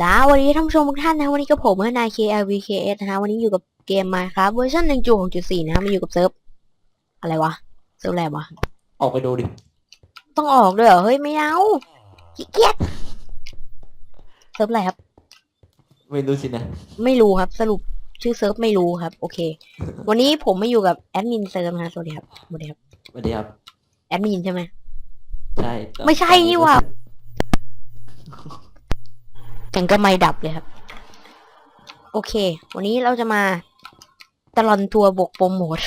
สวัสดีท่านผู้ชมทุกท่านนะวันนี้กับผมนาย KLVKS นะฮะวันนี้อยู่กับเกมมาครับเวอร์ชัน1.6.4นะฮะมาอยู่กับเซิร์ฟอะไรวะเซิร์ฟอะไรวะออกไปดูดิ ต้องออกด้วยเหรอเฮ้ยไม่เอาขี้เกียจเซิร์ฟอะไรครับ ไม่รู้สินะ ไม่รู้ครับ สรุปชื่อเซิร์ฟไม่รู้ครับ โอเค วันนี้ผมมาอยู่กับแอดมินเซิร์ฟนะฮะสวัสดีครับสวัสดีครับสวัสดีครับแอดมินใช่ไหมใช่แต่ไม่ใช่นี่หว่า ถึงก็ไม่ดับเลยครับ โอเค วันนี้เราจะมาตลอนทัวร์บกโปรโมท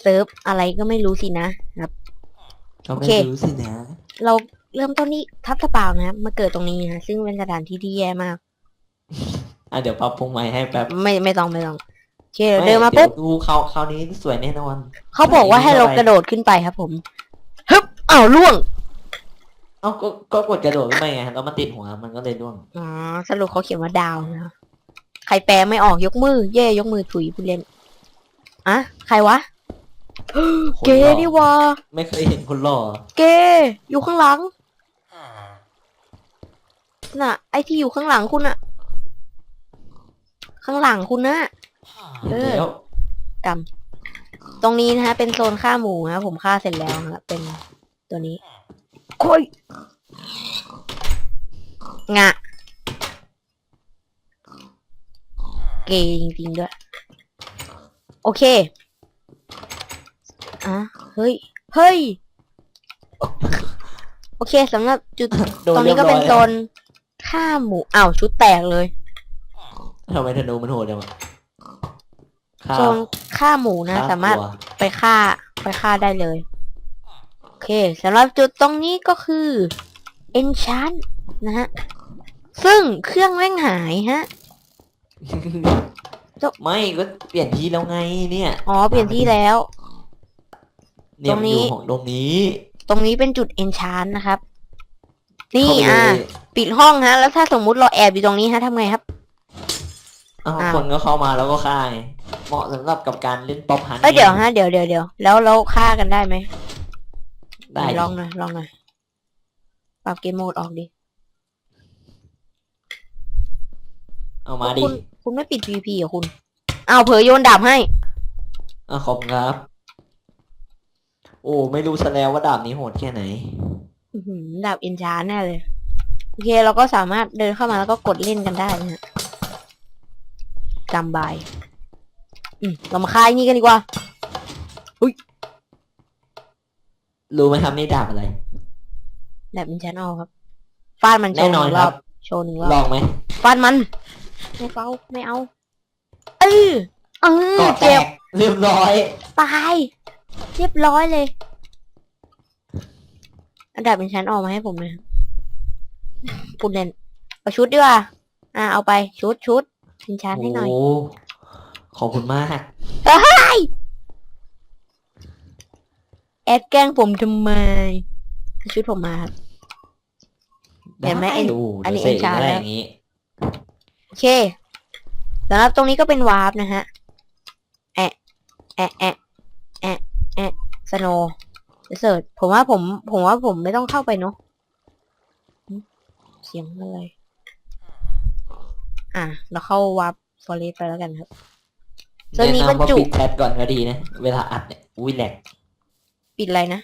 เซิร์ฟอะไรก็ไม่รู้สินะครับ ก็โอไม่เครู้สินะ เราเริ่มต้นที่ทับทะเปล่านะครับมาเกิดตรงนี้นะซึ่งเป็นสถานที่ที่แย่มาก อะเดี๋ยวปรับปรุงใหม่ให้แป๊บไม่ไม่ต้องไม่ต้องโอเคเดินมาปุ๊บดี๋ยวดูคราวคราวนี้สวยแน่นอน เขาบอกว่าให้เรากระโดดขึ้นไปครับผมฮึบอ้าวล่วง เอ้าก็ก็กดกระโดดขึ้นไปไงแล้วมันติดหัวมันก็เลยร่วงอ๋อสรุปเขาเขียนว่าดาวนะใครแปลไม่ออกยกมือ เย่ยกมือถุยผู้เล่นอะใครวะคนเกหล่อนี่วะไม่เคยเห็นคนหล่อเกอยู่ข้างหลังน่ะ ไอที่อยู่ข้างหลังคุณอะข้างหลังคุณนะเออแล้วกำตรงนี้นะฮะ เป็นโซนฆ่าหมูนะผมฆ่าเสร็จแล้วนะเป็นตัวนี้ โคุยงะเกย์จริงๆด้วย โอเคอะเฮ้ย เฮ้ย โอเคสำหรับจุดโดตรงเรีนี้ยบก็ร้เป็นอย โซนฆ่าหมูอ้าวชุดแตกเลย ทำไมธนูมันโหดจังวะฆ่าโซนฆ่าหมูนะ ฆ่สามารถตัวไปฆ่าไปฆ่าได้เลยโอ เคสำหรับจุดตรงนี้ก็คือ enchant นะฮะ ซึ่งเครื่องแม่งหายฮะจบไม่ก็เปลี่ยนที่แล้วไงเนี่ยอ๋อ เปลี่ยนที่แล้ว เนี่ยตรงนี้ มัอยู่ของตรงนี้ตรงนี้เป็นจุด enchant นะครับ นี่เข้าไปอะ เลยปิดห้องฮะ แล้วถ้าสมมุติเราแอบอยู่ตรงนี้ฮะทำไงครับอ้าวอ้าว คนก็เข้ามาแล้วก็ฆ่าไงเหมาะสำหรับกับการเล่นป๊อปฮันเอ้ยเดี๋ยวฮะ เดี๋ยวเดี๋ยวเดี๋ยวแล้วเราฆ่ากันได้ไหม ได้หนลองหน่อยลองหน่อยปรับเกมโหมดออกดิ เอามาดิคุณคุณไม่ปิด PVP เหรอคุณอ้าวเผยโยนดาบให้ อะขอบคุณครับ โอ้ ไม่รู้ซะแล้วว่าดาบนี้โหดแค่ไหน อื้อหือดาบเอ็นชาแน่เลย โอเคเราก็สามารถเดินเข้ามาแล้วก็กดเล่นกันได้นะฮะจำบาย อืมเรามาคายนี่กันดีกว่า รู้ไหมครับนี่ดาบอะไรดาบเอ็นชานอลครับฟาดมันโชแน่ว์หนอนนึ่งรครัอบบ โชว์หนึ่งรลอบองไหมฟาดมันไม่เอาไม่เอาเออเออก่อแตเจ็บกเรียบร้อยตายเรียบร้อยเลยอันดับเป็นชั้นออกมาให้ผมเลยพูดเล่นเอาชุดดีกว่าอ่าเอาไปชุดชุดเป็นชั้นให้หน่อย โอ้ขอบคุณมาก แอดแกล้งผมทำไมเอาชุดผมมาครับ เห็นไหมไอ้ดูอันนี้เดี๋ยวเสก enchant อะไรแล้วอย่างนี้ โอเคสำหรับตรงนี้ก็เป็นวาร์ปนะฮะ แอะแอะแอะแอะแอะสโนเสิร์ชผมว่าผม ผมว่าผมไม่ต้องเข้าไปเนาะหึเสียงอะไร อะ เราเข้าวาร์ปฟอเรสไปแล้วกันครับ ส่วนนี้แนะบรรนำว่าจุปิดแพทก่อนก็ดีนะ เวลาอัดเนี่ย อุ้ยแหลก ปิดอะไรนะ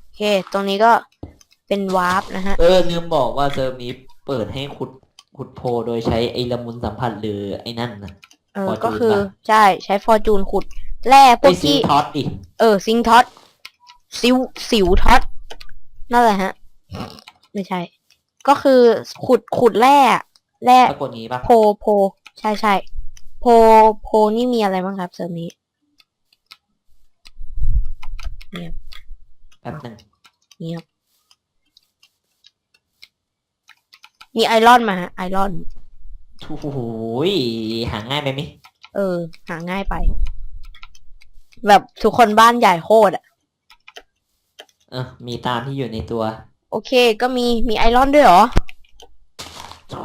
โอเค ตรงนี้ก็เป็นวาร์ปนะฮะ เออลืมบอกว่าเซิร์ฟนี้เปิดให้ขุดขุดโพลโดยใช้ไอ้ละมุนสัมผัสหรือไอ้นั่นนะ เออ Fortune ก็คือ ปะ ใช่ ใช้ฟอร์จูนขุด แร่พไปวกซีที่ ท็อตดิเออ ซิงท็อตซิวสิวท็อตนั่นแหละฮะ ไม่ใช่ ก็คือขุดขุดแร่อะแร่ปรากฏงี้ปะโพโพ ใช่ใช่โพโพนี่มีอะไรบ้างครับเซิร์ฟนี้แป๊บหนึงเงียบมีไอรอนมาฮะไอรอนโอ้โหยหาง่ายไปมิเออ หาง่ายไป แบบทุกคนบ้านใหญ่โคตรอะเออมีตามที่อยู่ในตัว โอเค ก็มีมีไอรอนด้วยเหรอ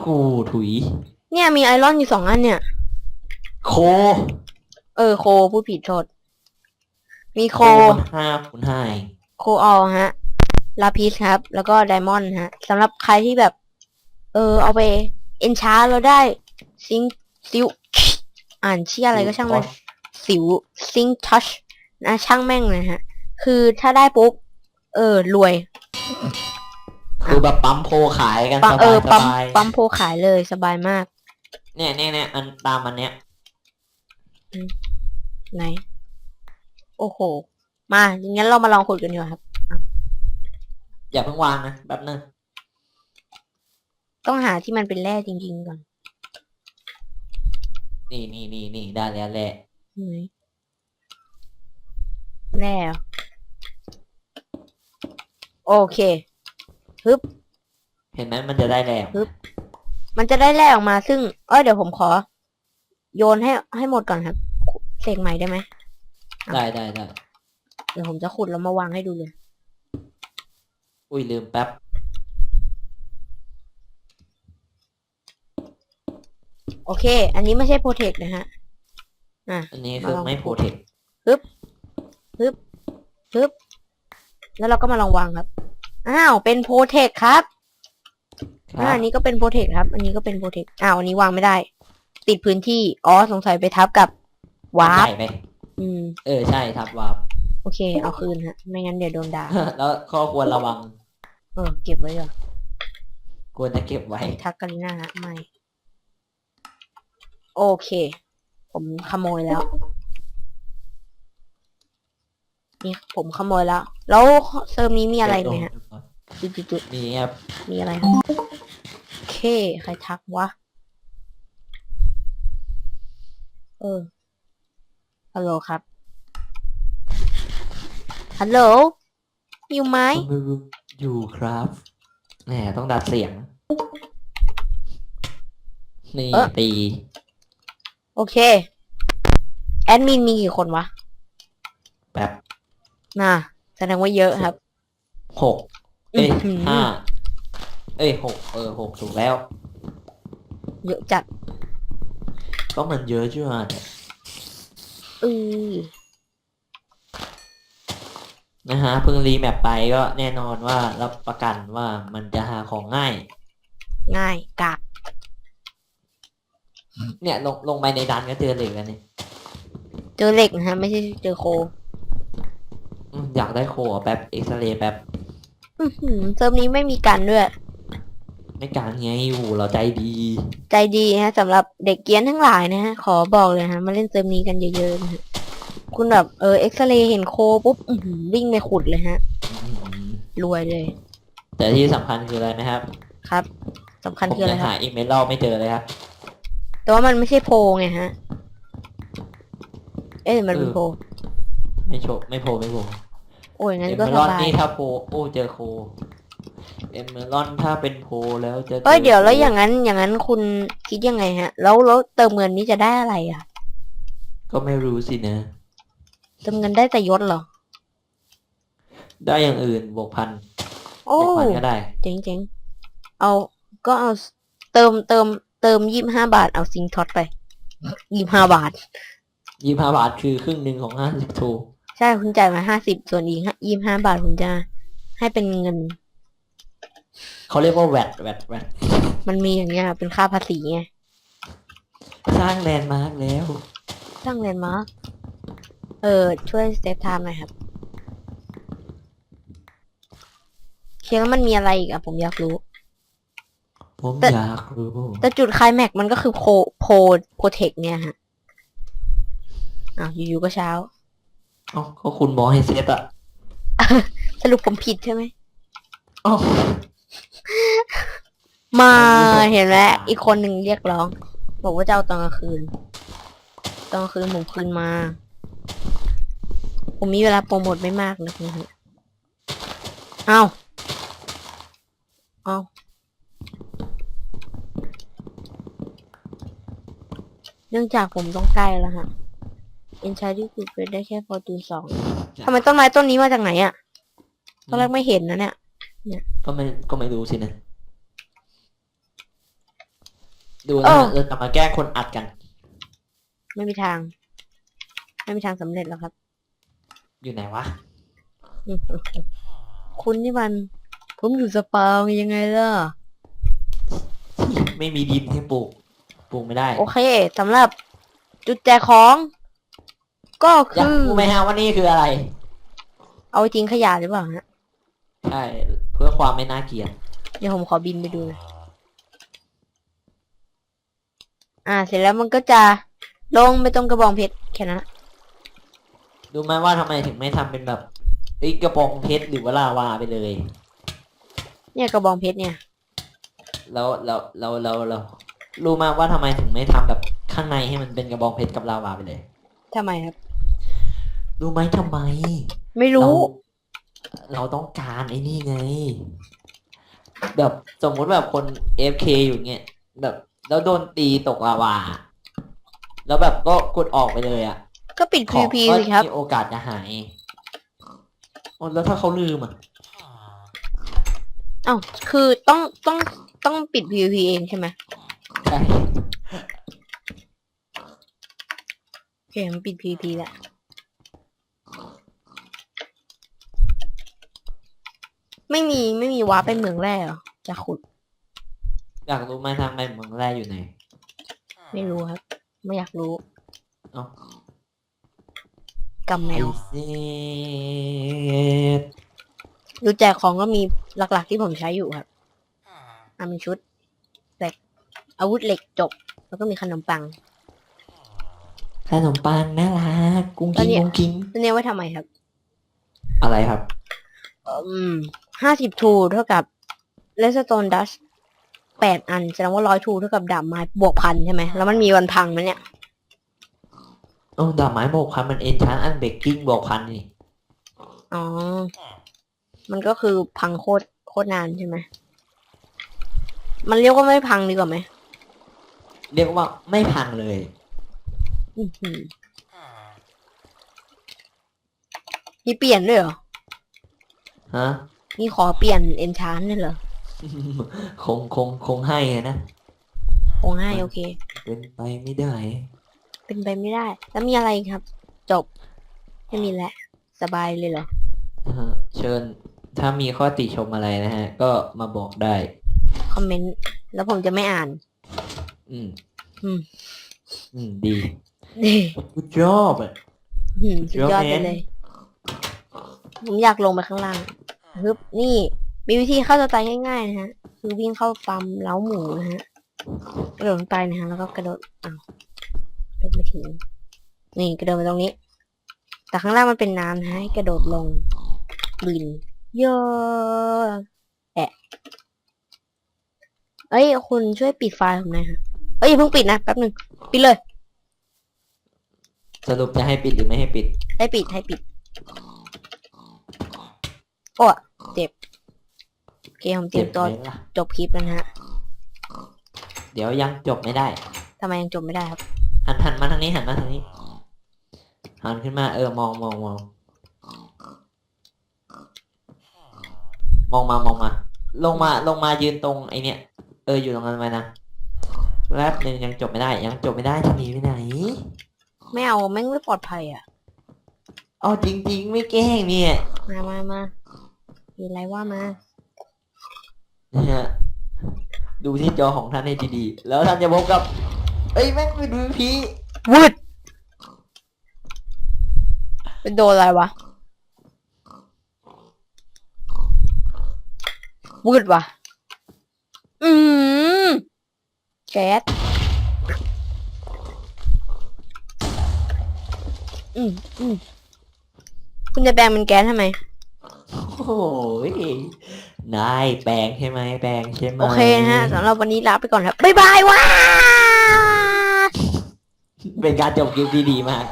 โอ้ถุย เนี่ยมีไอรอนอยู่สองอันเนี่ย โคเออโคพูดผิดโทษมีโคมันห้าคูณห้าเองโคออลฮะ ลาพิสครับ แล้วก็ไดมอนด์ฮะสำหรับใครที่แบบ เออ เอาไป เอนชาร์เราได้ ซิงซิว อ่านชื่ออะไรก็ช่างมัน สิว ซิงทัชนะช่างแม่งเลยฮะ คือถ้าได้ปุ๊บ เออ รวยคือแบบปั๊มโพขายกันปั๊มสเอบาอยปั๊มสบายปั๊มโพขายเลยสบายมาก เนี่ยเนี่ยเนี่ยอันตามอันเนี้ย ไหน โอ้โห มางั้นเรามาลองขุดกันดีกว่าครับ อย่าเพิ่งวางนะแป๊บนึงต้องหาที่มันเป็นแร่จริง ๆ ก่อนนี่นี่นี่นี่ได้แล้วแหละไหนแร่เหรอโอเค ฮึบ เห็นไหมมันจะได้แล้ว มันจะได้แร่ออกมาซึ่ง เออเดี๋ยวผมขอ โยนให้ให้หมดก่อนครับเสกใหม่ได้ไหมได้ได้ได้เดี๋ยวผมจะขุดแล้วมาวางให้ดูเลย อุ้ยลืมแป๊บ โอเค อันนี้ไม่ใช่โปรเทคนะฮะ อะอันนี้คือมาลองไม่โปรเทคปึ๊บแล้วเราก็มาลองวางครับ อ้าว เป็นโปรเทคครับคอ่ารับอันนี้ก็เป็นโปรเทคครับ อันนี้ก็เป็นโปรเทคอ้าว อันนี้วางไม่ได้ ติดพื้นที่ อ๋อ สงสัยไปทับกับวาร์ปใหญ่ไหมอืม เออใช่ทับวาร์ปโอเค เอาคืนฮะ ไม่งั้นเดี๋ยวโดนด่า แล้วข้อควรระวัง เออ เก็บไว้ก่อนควรจะเก็บไว้ ทักกันหน้าฮะ ไม่ โอเค ผมขโมยแล้ว นี่ผมขโมยแล้ว แล้วเซิร์ฟนี้มีอะไรไหมฮะ จุดๆมีครับๆมีอะไรครับโอเค ใครทักวะ เออ ฮัลโหลครับ ฮัลโหล อยู่ไหมไม่รู้อยู่ครับแหมต้องดัดเสียง นี่เอ๊ะ ตี โอเค แอดมินมีกี่คนวะ แป๊บน่ะ แสดงว่าเยอะครับ หกเอ้ยอื้อหือ ห้าเอ้ยหกเออหกถูกแล้ว เยอะจัด ก็มันเยอะจ้ะเนี่ยเออนะฮะเพิ่งรีแมปไปก็แน่นอนว่ารับประกันว่ามันจะหาของง่าย ง่ายกากเนี่ยลงลงไปในดันก็เจอเหล็กแล้วนี่เจอเหล็กนะฮะ ไม่ใช่เจอโคอืมอยากได้โคอะแป๊บเอ็กซเรย์แป๊บ อื้อหือเซิร์ฟนี้ไม่มีกันด้วย ไม่การไงอยู่เราใจดีใจดีนะฮะสำหรับเด็กเกรียนทั้งหลายนะฮะ ขอบอกเลยนะฮะ มาเล่นเซิร์ฟนี้กันเยอะๆนะฮะคุณแบบเออเอ็กซเรย์เห็นโคปุ๊บอื้อหือวิ่งไปขุดเลยฮะ อืมรวยเลยแต่ที่สำคัญคืออะไรไหมครับครับสำคัญผมคืออะไรยังครัหาบอีเมลเล่าไม่เจอเลยครับ แต่ว่ามันไม่ใช่โพลไงฮะ เอ๊ะหรือมันเป็นโพลไม่โชว์ไม่โผล่ไม่โผล่โอ้ยงั้นเอก็เมสลอนบายนี่ถ้าโผล่โอ้เจอโค เอเมลอนถ้าเป็นโพลแล้วจะจเอ้ยเดี๋ยวแล้วโคอย่างนั้นอย่างนั้นคุณคิดยังไงฮะ แล้วแล้วเติมเงินนี้จะได้อะไรอะ ก็ไม่รู้สินะ เติมเงินได้แต่ยศเหรอ ได้อย่างอื่นบวกพันโอ้บวกพันก็ได้ เจ๋งเจ๋งเอาก็เอาเติมเติมเติมยี่ห้าบาทเอาซิงท็อตไปยี่ห้าบาท ยี่ห้าบาทคือครึ่งหนึ่งของห้าสิบทูใช่คุณจ่ายมาห้าสิบส่วนอีกยี่ห้าบาทผมจะให้เป็นเงิน เขาเรียกว่าแวดแวดแวดมันมีอย่างเงี้ยเป็นค่าภาษีไงสร้างแลนด์มาร์กแล้วตั้งเรียนมาร์กเออ ช่วยเซฟไทม์หน่อยครับเคียงแล้วมันมีอะไรอีกอะผมอยากรู้ ผมแต่ อยากรู้แต่จุดไคลแม็กซ์มันก็คือโพโพโพเทคเนี่ยฮะอ้าวอยู่ๆก็เช้า เอ้าก็คุณบอกให้เซตอะสรุปผมผิดใช่ไหมเอ้า มาไม่บอกเห็นไหมอีกคนหนึ่งเรียกร้อง บอกว่าจะเอาตอนกลางคืน ตอนกลางคืนผมคืนมา ผมมีเวลาโปรโมทไม่มากนะคุณฮะเอาเอาเนื่องจากผมต้องใกล้แล้วฮะเอ็นชายที่ขุดไปได้แค่ฟอร์จูนสองทำไมต้นไม้ต้นนี้มาจากไหนอะตอนแรกไม่เห็นนะเนี่ย ก็ไม่ก็ไม่รู้สินะ ดูเอนะอฮะเราจะมาแกล้งคนอัดกัน ไม่มีทาง ไม่มีทางสำเร็จแล้วครับ อยู่ไหนวะอืมคุณนี่มัน ผมอยู่สปาวไงยังไงล่ะ ไม่มีดินให้ปลูก ปลูกไม่ได้ โอเคสำหรับจุดแจกของ ก็อยากคือรู้ไหมฮะว่านี่คืออะไร เอาไปทิ้งขยะหรือเปล่าฮะ ใช่เพื่อความไม่น่าเกลียดเดี๋ยวผมขอบินไปดูหน่อยอ่า เสร็จแล้วมันก็จะลงไปตรงกระบองเพชรแค่นั้นอะดูไหมว่าทำไมถึงไม่ทำเป็นแบบเอ้ยกระปองเพชรหรือว่าลาวาไปเลย เนี่ยกระบองเพชรเนี่ย แล้วแล้วแล้วแล้วแล้วรู้มาว่าทำไมถึงไม่ทำแบบข้างในให้มันเป็นกระบองเพชรกับลาวาไปเลย ทำไมครับ รู้ไหมทำไม ไม่รู้เรา เราต้องการไอ้นี่ไง แบบสมมุติแบบคน FK อยู่เงี้ยแบบแล้วโดนตีตกลาวา แล้วแบบก็กดออกไปเลยอะก็ปิด ของ PVP ก็สิครับ มีโอกาสจะหายโอ้แล้วถ้าเขาลืมอะเอ้าคือต้องต้องต้องปิด PVP เองใช่ไหมใช่ โอเคมันปิด PVP แล้ว ไม่มีไม่มีวาร์ปไปเมืองแร่เหรอจะขุดอยากรู้ไหมทางไปเมืองแรกอยู่ไหนไม่รู้ครับ ไม่อยากรู้เอ้ากำแมไอวเซตดูแจกของก็มีหลักๆที่ผมใช้อยู่ครับอะมีชุดเหล็กอาวุธเหล็กจบ แล้วก็มีขนมปัง ขนมปังน่ารักกุ้งตอนกิ้งเนี้ยกุ้งกิ้งตัวเนี้ยไว้ทำไมครับ อะไรครับ อืม ห้าสิบทูเท่ากับเลสโตนดัชแปดอันแสดงว่าร้อยทูเท่ากับดาบไม้บวกพันใช่ไหมแล้วมันมีวันพังไหมเนี่ยโอ้ดาบไม้โบกพันมันเอนชานอันเบกกิ้งโบกพันนี่อ๋อ มันก็คือพังโคตรโคตรนานใช่ไหมมันเรียกว่าไม่พังดีกว่าไหมเรียกว่าไม่พังเลยอื้อหือมีเปลี่ยนด้วยเหรอฮะ มีขอเปลี่ยนเอนชานด้วยเหรอ คงคงคงให้อะนะ คงให้โอเค เป็นไปไม่ได้ เป็นไปไม่ได้ แล้วมีอะไรอีกครับ จบ ไม่มีแล้วสบายเลยเหรอนะฮะเชิญถ้ามีข้อติชมอะไรนะฮะ ก็มาบอกได้ คอมเมนต์แล้วผมจะไม่อ่าน อืม อืม อืม ดีนี่ good job อะหืมสุดยอดเดี๋ไปยวแม่เลย ผมอยากลงไปข้างล่าง ฮึบนี่ มีวิธีเข้าตัวตายง่ายๆนะฮะ คือวิ่งเข้าฟาร์มเล้าหมูนะฮะ กระโดดลงไปนะฮะ แล้วก็กระโดดอ้าวกระโดดไม่ถึง นี่กระโดดไปตรงนี้ แต่ข้างล่างมันเป็นน้ำนะฮะให้กระโดดลงบินโยแอะเอ้ยคุณช่วยปิดไฟล์ผมหน่อยฮะ เอ้ยอย่าเพิ่งปิดนะแป๊บหนึ่งปิดเลย สรุปจะให้ปิดหรือไม่ให้ปิด ให้ปิดให้ปิด โอ้เจ็บโอเคผมเตรียมตัวเจ็บไหมล่ะจบคลิปแล้วนะฮะเดี๋ยวยังจบไม่ได้ ทำไมยังจบไม่ได้ครับ หันหันมาทางนี้หันมาทางนี้หันขึ้นมาเออมองมองมองมองมามองมา ลงมาลงมายืนตรงไอเนี้ยเอออยู่ตรงนั้นไว้นะแป๊บหนึ่งยังจบไม่ได้ ยังจบไม่ได้จะหนีไปไหนไม่เอาแม่งไม่ปลอดภัยอะเอาจริง ๆ ไม่แกล้งเนี่ยมามามา มีอะไรว่ามา นะฮะดูที่จอของท่านให้ดีๆ แล้วท่านจะพบกับ เอ้ยแม่งเป็นวีพีวืดเป็นโดนอะไรวะวืดวะอืมแก๊สอืมอืมคุณจะแปลงเป็นแก๊สทำไม โอ้ยนายแปลงใช่ไหมแปลงใช่ไหมโอเคนะฮะสำหรับวันนี้ลาไปก่อนครับ บ๊ายบายว้าเป็นการจบคลิปที่ดีมาก